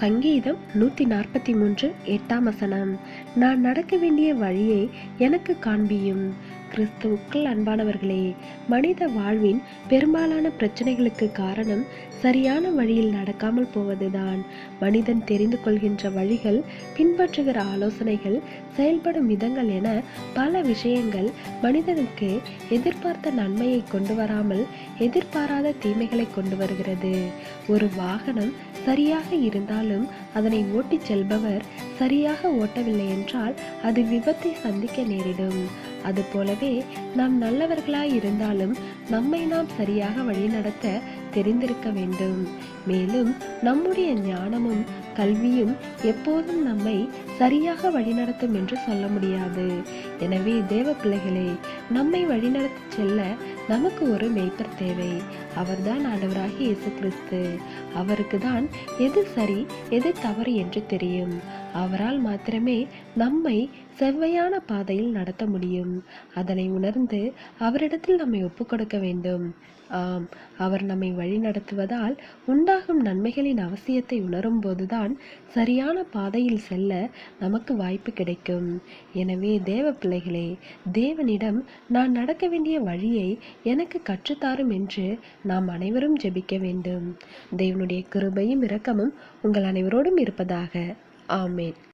சங்கீதம் நூற்றி நாற்பத்தி மூன்று எட்டாம் வசனம். நான் நடக்க வேண்டிய வழியை எனக்கு காண்பியும். கிறிஸ்துவுக்கள் அன்பானவர்களே மனித வாழ்வின் பெரும்பாலான பிரச்சனைகளுக்கு காரணம் சரியான வழியில் நடக்காமல் போவதுதான். மனிதன் தெரிந்து கொள்கின்ற வழிகள் பின்பற்றுகிற ஆலோசனைகள் செயல்படும் விதங்கள் என பல விஷயங்கள் மனிதனுக்கு எதிர்பார்த்த நன்மையை கொண்டு வராமல் எதிர்பாராத தீமைகளை கொண்டு வருகிறது. ஒரு வாகனம் சரியாக இருந்தாலும் அதனை ஓட்டிச் செல்பவர் சரியாக ஓட்டவில்லை என்றால் அது விபத்தை சந்திக்க நேரிடும். அதுபோலவே நாம் நல்லவர்களாய் இருந்தாலும் நம்மை நாம் சரியாக வழிநடத்த தெரிந்திருக்க வேண்டும். மேலும் நம்முடைய ஞானமும் கல்வியும் எப்போதும் நம்மை சரியாக வழிநடத்தும் என்று சொல்ல முடியாது. எனவே தேவ பிள்ளைகளே நம்மை வழிநடத்தி செல்ல நமக்கு ஒரு மெய்ப்பர் தேவை. அவர்தான் ஆண்டவராகிய இயேசு கிறிஸ்து. அவருக்கு தான் எது சரி எது தவறு என்று தெரியும். அவரால் மாத்திரமே நம்மை செவ்வையான பாதையில் நடத்த முடியும். அதனை உணர்ந்து அவரிடத்தில் நம்மை ஒப்புக் கொடுக்க வேண்டும். ஆம் அவர் நம்மை வழி நடத்துவதால் உண்டாகும் நன்மைகளின் அவசியத்தை உணரும் போதுதான் சரியான பாதையில் செல்ல நமக்கு வாய்ப்பு கிடைக்கும். எனவே தேவ பிள்ளைகளே தேவனிடம் நான் நடக்க வேண்டிய வழியை எனக்கு கற்றுத்தாரும் என்று நாம் அனைவரும் ஜெபிக்க வேண்டும். தேவனுடைய கிருபையும் இரக்கமும் உங்கள் அனைவரோடும் இருப்பதாக ஆமேன்